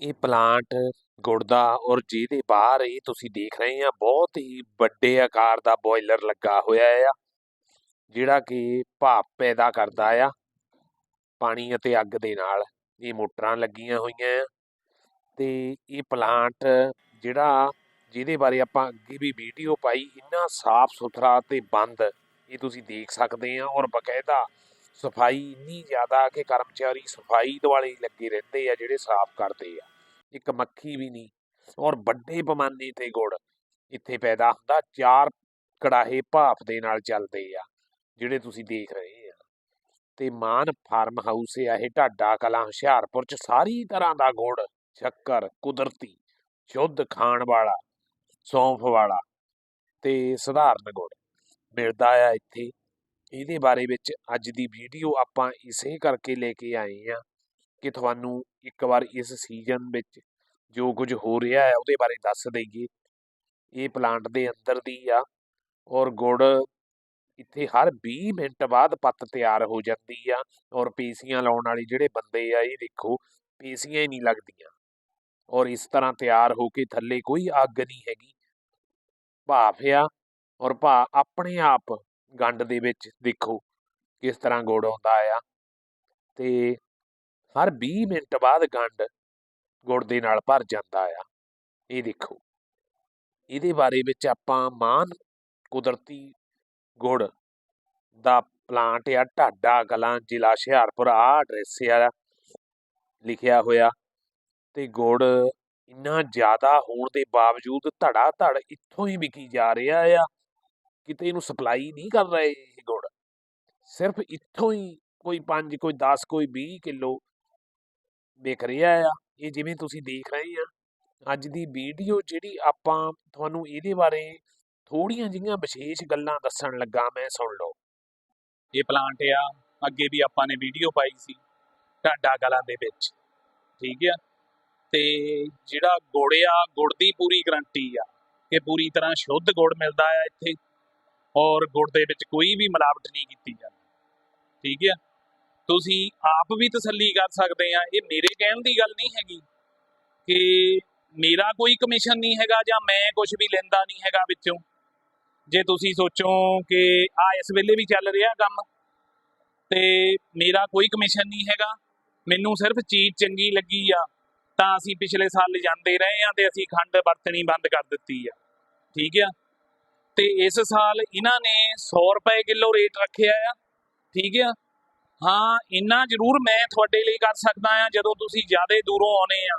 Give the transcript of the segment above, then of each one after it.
ਇਹ ਪਲਾਂਟ ਗੁੜ ਦਾ ਔਰ ਜਿਹਦੇ ਬਾਹਰ ਇਹ ਤੁਸੀਂ ਦੇਖ ਰਹੇ ਆ, ਬਹੁਤ ਹੀ ਵੱਡੇ ਆਕਾਰ ਦਾ ਬੋਇਲਰ ਲੱਗਾ ਹੋਇਆ ਆ, ਜਿਹੜਾ ਕਿ ਭਾਪ ਪੈਦਾ ਕਰਦਾ ਆ, ਪਾਣੀ ਅਤੇ ਅੱਗ ਦੇ ਨਾਲ ਇਹ ਮੋਟਰਾਂ ਲੱਗੀਆਂ ਹੋਈਆਂ ਆ, ਤੇ ਇਹ ਪਲਾਂਟ ਜਿਹੜਾ ਜਿਹਦੇ ਬਾਰੇ ਆਪਾਂ ਅੱਗੇ ਵੀ ਵੀਡੀਓ ਪਾਈ, ਇੰਨਾ ਸਾਫ਼ ਸੁਥਰਾ ਤੇ ਬੰਦ ਇਹ ਤੁਸੀਂ ਦੇਖ ਸਕਦੇ ਆ, ਔਰ ਬਕਾਇਦਾ ਸਫ਼ਾਈ ਇੰਨੀ ਜ਼ਿਆਦਾ ਕਿ ਕਰਮਚਾਰੀ ਸਫ਼ਾਈ ਦੁਆਲੇ ਲੱਗੇ ਰਹਿੰਦੇ ਆ, ਜਿਹੜੇ ਸਾਫ਼ ਕਰਦੇ ਆ। ਇੱਕ ਮੱਖੀ ਵੀ ਨਹੀਂ ਔਰ ਵੱਡੇ ਪੈਮਾਨੇ ਤੇ ਗੁੜ। ਇੱਥੇ ਪੈਦਾ ਹੁੰਦਾ, ਚਾਰ ਕੜਾਹੇ ਭਾਪ ਦੇ ਨਾਲ ਚੱਲਦੇ ਆ, ਜਿਹੜੇ ਤੁਸੀਂ ਦੇਖ ਰਹੇ ਆ। ਤੇ ਮਾਨ ਫਾਰਮ ਹਾਊਸ ਆ ਇਹ, ਢਾਡਾ ਕਲਾਂ ਹੁਸ਼ਿਆਰਪੁਰ ਚ ਸਾਰੀ ਤਰ੍ਹਾਂ ਦਾ ਗੁੜ, ਸ਼ੱਕਰ, ਕੁਦਰਤੀ, ਸ਼ੁੱਧ ਖਾਣ ਵਾਲਾ, ਸੌਂਫ ਵਾਲਾ ਤੇ ਸਧਾਰਨ ਗੁੜ ਮਿਲਦਾ ਆ ਇੱਥੇ। ਇਹਦੇ ਬਾਰੇ ਵਿੱਚ ਅੱਜ ਦੀ ਵੀਡੀਓ ਆਪਾਂ ਇਸੇ ਕਰਕੇ ਲੈ ਕੇ ਆਏ ਆ ਕਿ ਤੁਹਾਨੂੰ ਇੱਕ ਵਾਰ ਇਸ ਸੀਜ਼ਨ ਵਿੱਚ ਜੋ ਕੁਝ ਹੋ ਰਿਹਾ ਹੈ, ਉਹਦੇ ਬਾਰੇ ਦੱਸ ਦਈਏ। ਇਹ ਪਲਾਂਟ ਦੇ ਅੰਦਰ ਦੀ ਆ ਔਰ ਗੁੜ ਇੱਥੇ ਹਰ 20 ਮਿੰਟ ਬਾਅਦ ਪੱਤ ਤਿਆਰ ਹੋ ਜਾਂਦੀ ਆ ਔਰ ਪੇਸ਼ੀਆਂ ਲਾਉਣ ਵਾਲੇ ਜਿਹੜੇ ਬੰਦੇ ਆ, ਇਹ ਦੇਖੋ ਪੇਸ਼ੀਆਂ ਹੀ ਨਹੀਂ ਲੱਗਦੀਆਂ। ਔਰ ਇਸ ਤਰ੍ਹਾਂ ਤਿਆਰ ਹੋ ਕੇ ਥੱਲੇ ਕੋਈ ਅੱਗ ਨਹੀਂ ਹੈਗੀ। ਭਾਫ ਆ ਔਰ ਭਾ ਆਪਣੇ ਆਪ ਗੰਡ ਦੇ ਵਿੱਚ ਦੇਖੋ ਕਿਸ ਤਰ੍ਹਾਂ ਗੁੜ ਆਉਂਦਾ ਆ। ਤੇ ਹਰ 20 ਮਿੰਟ ਬਾਅਦ ਗੰਡ ਗੁੜ ਦੇ ਨਾਲ ਭਰ ਜਾਂਦਾ ਆ। ਇਹ ਦੇਖੋ। ਇਹਦੇ ਬਾਰੇ ਵਿੱਚ ਆਪਾਂ ਮਾਨ ਕੁਦਰਤੀ ਗੁੜ ਦਾ ਪਲਾਂਟ ਆ, ਢਾਡਾ ਕਲਾਂ ਜ਼ਿਲ੍ਹਾ ਹੁਸ਼ਿਆਰਪੁਰ ਆ ਐਡਰੈਸ ਆ, ਲਿਖਿਆ ਹੋਇਆ। ਤੇ ਗੁੜ ਇੰਨਾ ਜ਼ਿਆਦਾ ਹੋਣ ਦੇ ਬਾਵਜੂਦ ਧੜਾ ਧੜ ਇੱਥੋਂ ਹੀ ਵਿਕੀ ਜਾ ਰਿਹਾ ਆ। ਕਿਤੇ ਇਹਨੂੰ ਸਪਲਾਈ ਨਹੀਂ ਕਰ ਰਹੇ ਇਹ ਗੁੜ। ਸਿਰਫ ਇੱਥੋਂ ਹੀ ਕੋਈ 5 ਕੋਈ 10 ਕੋਈ 20 ਕਿਲੋ ਵਿਕ ਰਿਹਾ ਆ, ਇਹ ਜਿਵੇਂ ਤੁਸੀਂ ਦੇਖ ਰਹੇ ਆ, ਅੱਜ ਦੀ ਵੀਡੀਓ ਜਿਹੜੀ ਆਪਾਂ ਤੁਹਾਨੂੰ ਇਹਦੇ ਬਾਰੇ ਥੋੜੀਆਂ ਜਿਹੀਆਂ ਵਿਸ਼ੇਸ਼ ਗੱਲਾਂ ਦੱਸਣ ਲੱਗਾ ਮੈਂ ਸੁਣ ਲਓ। ਇਹ ਪਲਾਂਟ ਆ, ਅੱਗੇ ਵੀ ਆਪਾਂ ਨੇ ਵੀਡੀਓ ਪਾਈ ਸੀ, ਢਾਡਾ ਗਲਾਂ ਦੇ ਵਿੱਚ, ਠੀਕ ਆ? ਤੇ ਜਿਹੜਾ ਗੁੜ ਆ, ਗੁੜ ਦੀ ਪੂਰੀ ਗਰੰਟੀ ਆ ਕਿ ਪੂਰੀ ਤਰ੍ਹਾਂ ਸ਼ੁੱਧ ਗੁੜ ਮਿਲਦਾ ਆ ਇੱਥੇ, ਔਰ ਗੁੜ ਦੇ ਵਿੱਚ ਕੋਈ ਵੀ ਮਿਲਾਵਟ ਨਹੀਂ ਕੀਤੀ ਜਾਂਦੀ, ਠੀਕ ਆ? ਤੁਸੀਂ ਆਪ ਵੀ ਤਸੱਲੀ ਕਰ ਸਕਦੇ ਆ। ਇਹ ਮੇਰੇ ਕਹਿਣ ਦੀ ਗੱਲ ਨਹੀਂ ਹੈਗੀ ਕਿ ਮੇਰਾ ਕੋਈ ਕਮਿਸ਼ਨ ਨਹੀਂ ਹੈਗਾ ਜਾਂ ਮੈਂ ਕੁਝ ਵੀ ਲੈਂਦਾ ਨਹੀਂ ਹੈਗਾ ਵਿੱਚੋਂ। ਜੇ ਤੁਸੀਂ ਸੋਚੋ ਕਿ ਆ ਇਸ ਵੇਲੇ ਵੀ ਚੱਲ ਰਿਹਾ ਕੰਮ ਤੇ ਮੇਰਾ ਕੋਈ ਕਮਿਸ਼ਨ ਨਹੀਂ ਹੈਗਾ। ਮੈਨੂੰ ਸਿਰਫ ਚੀਜ਼ ਚੰਗੀ ਲੱਗੀ ਆ, ਤਾਂ ਅਸੀਂ ਪਿਛਲੇ ਸਾਲ ਜਾਂਦੇ ਰਹੇ ਆ ਤੇ ਅਸੀਂ ਖੰਡ ਵਰਤਣੀ ਬੰਦ ਕਰ ਦਿੱਤੀ ਆ। ਠੀਕ ਆ? ਤੇ ਇਸ ਸਾਲ ਇਹਨਾਂ ਨੇ 100 ਰੁਪਏ ਕਿਲੋ ਰੇਟ ਰੱਖਿਆ ਆ। ਠੀਕ ਆ? ਹਾਂ, ਇੰਨਾ ਜ਼ਰੂਰ ਮੈਂ ਤੁਹਾਡੇ ਲਈ ਕਰ ਸਕਦਾ ਆ ਜਦੋਂ ਤੁਸੀਂ ਜ਼ਿਆਦਾ ਦੂਰੋਂ ਆਉਨੇ ਆ।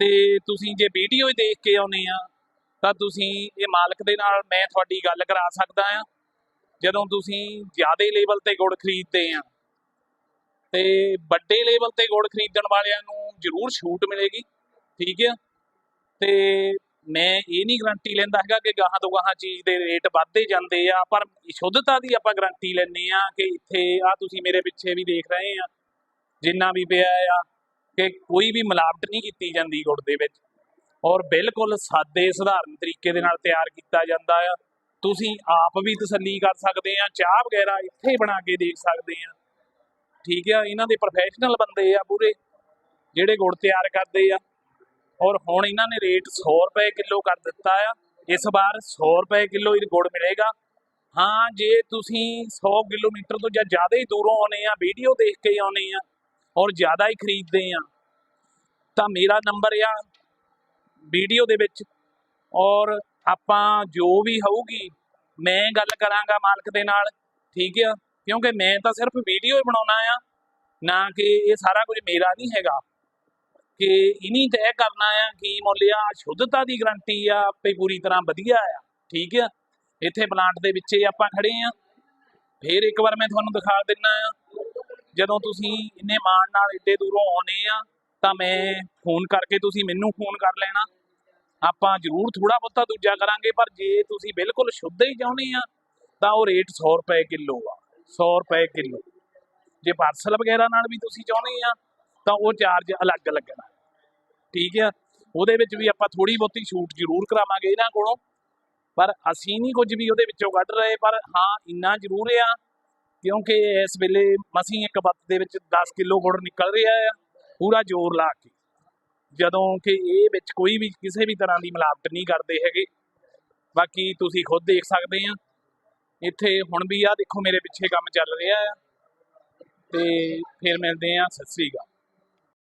ਤੇ ਤੁਸੀਂ ਜੇ ਵੀਡੀਓ ਹੀ ਦੇਖ ਕੇ ਆਉਨੇ ਆ, ਤਾਂ ਤੁਸੀਂ ਇਹ ਮਾਲਕ ਦੇ ਨਾਲ ਮੈਂ ਤੁਹਾਡੀ ਗੱਲ ਕਰਾ ਸਕਦਾ ਆ ਜਦੋਂ ਤੁਸੀਂ ਜ਼ਿਆਦਾ ਲੈਵਲ ਤੇ ਗੁੜ ਖਰੀਦਦੇ ਆ, ਤੇ ਵੱਡੇ ਲੈਵਲ ਤੇ ਗੁੜ ਖਰੀਦਣ ਵਾਲਿਆਂ ਨੂੰ ਜ਼ਰੂਰ ਛੂਟ ਮਿਲੇਗੀ, ਠੀਕ ਹੈ ਤੇ ਮੈਂ ਇਹ ਨਹੀਂ ਗਾਰੰਟੀ ਲੈਂਦਾ ਹੈਗਾ ਕਿ ਗਾਹਾਂ ਤੋਂ ਗਾਹਾਂ ਚੀਜ਼ ਦੇ ਰੇਟ ਵੱਧਦੇ ਜਾਂਦੇ ਆ, ਪਰ ਸ਼ੁੱਧਤਾ ਦੀ ਆਪਾਂ ਗਾਰੰਟੀ ਲੈਂਦੇ ਆ ਕਿ ਇੱਥੇ ਆ ਤੁਸੀਂ ਮੇਰੇ ਪਿੱਛੇ ਵੀ ਦੇਖ ਰਹੇ ਆ, ਜਿੰਨਾ ਵੀ ਪਿਆ ਆ, ਕਿ ਕੋਈ ਵੀ ਮਿਲਾਵਟ ਨਹੀਂ ਕੀਤੀ ਜਾਂਦੀ ਗੁੜ ਦੇ ਵਿੱਚ। ਔਰ ਬਿਲਕੁਲ ਸਾਦੇ ਸਧਾਰਨ ਤਰੀਕੇ ਦੇ ਨਾਲ ਤਿਆਰ ਕੀਤਾ ਜਾਂਦਾ ਆ। ਤੁਸੀਂ ਆਪ ਵੀ ਤਸੱਲੀ ਕਰ ਸਕਦੇ ਆ, ਚਾਹ ਵਗੈਰਾ ਇੱਥੇ ਬਣਾ ਕੇ ਦੇਖ ਸਕਦੇ ਆ। ਠੀਕ ਆ, ਇਹਨਾਂ ਦੇ ਪ੍ਰੋਫੈਸ਼ਨਲ ਬੰਦੇ ਆ ਪੂਰੇ, ਜਿਹੜੇ ਗੁੜ ਤਿਆਰ ਕਰਦੇ ਆ। ਔਰ ਹੁਣ ਇਹਨਾਂ ਨੇ ਰੇਟ 100 ਰੁਪਏ ਕਿਲੋ ਕਰ ਦਿੱਤਾ ਆ। ਇਸ ਵਾਰ 100 ਰੁਪਏ ਕਿਲੋ ਇਹ ਗੁੜ ਮਿਲੇਗਾ। ਹਾਂ, ਜੇ ਤੁਸੀਂ 100 ਕਿਲੋਮੀਟਰ ਤੋਂ ਜਾਂ ਜ਼ਿਆਦਾ ਹੀ ਦੂਰੋਂ ਆਉਨੇ ਆ, ਵੀਡੀਓ ਦੇਖ ਕੇ ਹੀ ਆਉਨੇ ਆ ਔਰ ਜ਼ਿਆਦਾ ਹੀ ਖਰੀਦਦੇ ਆ, ਤਾਂ ਮੇਰਾ ਨੰਬਰ ਆ ਵੀਡੀਓ ਦੇ ਵਿੱਚ। ਔਰ ਆਪਾਂ ਜੋ ਵੀ ਹੋਊਗੀ, ਮੈਂ ਗੱਲ ਕਰਾਂਗਾ ਮਾਲਕ ਦੇ ਨਾਲ, ਠੀਕ ਆ? ਕਿਉਂਕਿ ਮੈਂ ਤਾਂ ਸਿਰਫ ਵੀਡੀਓ ਹੀ ਬਣਾਉਣਾ ਆ, ਨਾ ਕਿ ਇਹ ਸਾਰਾ ਕੁਝ ਮੇਰਾ ਨਹੀਂ ਹੈਗਾ। ਕਿ ਇਨੀ ਤੈਅ ਕਰਨਾ ਆ ਕਿ ਮੁੱਲ ਆ ਸ਼ੁੱਧਤਾ ਦੀ ਗਰੰਟੀ ਆ ਵੀ ਪੂਰੀ ਤਰ੍ਹਾਂ ਵਧੀਆ ਆ। ਠੀਕ ਆ? ਇੱਥੇ ਪਲਾਂਟ ਦੇ ਵਿੱਚ ਆਪਾਂ ਖੜੇ ਆ। ਫੇਰ ਇੱਕ ਵਾਰ ਮੈਂ ਤੁਹਾਨੂੰ ਦਿਖਾ ਦਿੰਨਾ ਆ। ਜਦੋਂ ਤੁਸੀਂ ਇੰਨੇ ਮਾਣ ਨਾਲ ਏਡੇ ਦੂਰੋਂ ਆਉਨੇ ਆ, ਤਾਂ ਮੈਂ ਫੋਨ ਕਰਕੇ ਤੁਸੀਂ ਮੈਨੂੰ ਫੋਨ ਕਰ ਲੈਣਾ। ਆਪਾਂ ਜ਼ਰੂਰ ਥੋੜਾ ਬਹੁਤਾ ਦੂਜਾ ਕਰਾਂਗੇ, ਪਰ ਜੇ ਤੁਸੀਂ ਬਿਲਕੁਲ ਸ਼ੁੱਧ ਹੀ ਚਾਹੁੰਦੇ ਆ, ਤਾਂ ਉਹ ਰੇਟ 100 ਰੁਪਏ ਕਿਲੋ ਆ। 100 ਰੁਪਏ ਕਿਲੋ। ਜੇ ਪਾਰਸਲ ਵਗੈਰਾ ਨਾਲ ਵੀ ਤੁਸੀਂ ਚਾਹੁੰਦੇ ਆ, ਤਾਂ ਉਹ ਚਾਰਜ ਅਲੱਗ ਲੱਗਣਾ। ਠੀਕ ਆ? ਉਹਦੇ ਵਿੱਚ ਵੀ ਆਪਾਂ ਥੋੜੀ ਬਹੁਤੀ ਛੂਟ ਜ਼ਰੂਰ ਕਰਾਵਾਂਗੇ ਇਹਨਾਂ ਕੋਲੋਂ। ਪਰ ਅਸੀਂ ਨਹੀਂ ਕੁਝ ਵੀ ਉਹਦੇ ਵਿੱਚੋਂ ਕੱਢ ਰਹੇ, ਪਰ ਹਾਂ, ਇੰਨਾ ਜ਼ਰੂਰ ਆ, ਕਿਉਂਕਿ ਇਸ ਵੇਲੇ ਮਸੀਂ ਇੱਕ ਬੱਤ ਦੇ ਵਿੱਚ 10 ਕਿਲੋ ਗੁੜ ਨਿਕਲ ਰਿਹਾ ਆ, ਪੂਰਾ ਜ਼ੋਰ ਲਾ ਕੇ। ਜਦੋਂ ਕਿ ਇਹ ਵਿੱਚ ਕੋਈ ਵੀ ਕਿਸੇ ਵੀ ਤਰ੍ਹਾਂ ਦੀ ਮਿਲਾਵਟ ਨਹੀਂ ਕਰਦੇ ਹੈਗੇ। ਬਾਕੀ ਤੁਸੀਂ ਖੁਦ ਦੇਖ ਸਕਦੇ ਆ। ਇੱਥੇ ਹੁਣ ਵੀ ਆ ਦੇਖੋ ਮੇਰੇ ਪਿੱਛੇ ਕੰਮ ਚੱਲ ਰਿਹਾ ਆ। ਤੇ ਫਿਰ ਮਿਲਦੇ ਆ, ਸਤਿ ਸ੍ਰੀ ਅਕਾਲ।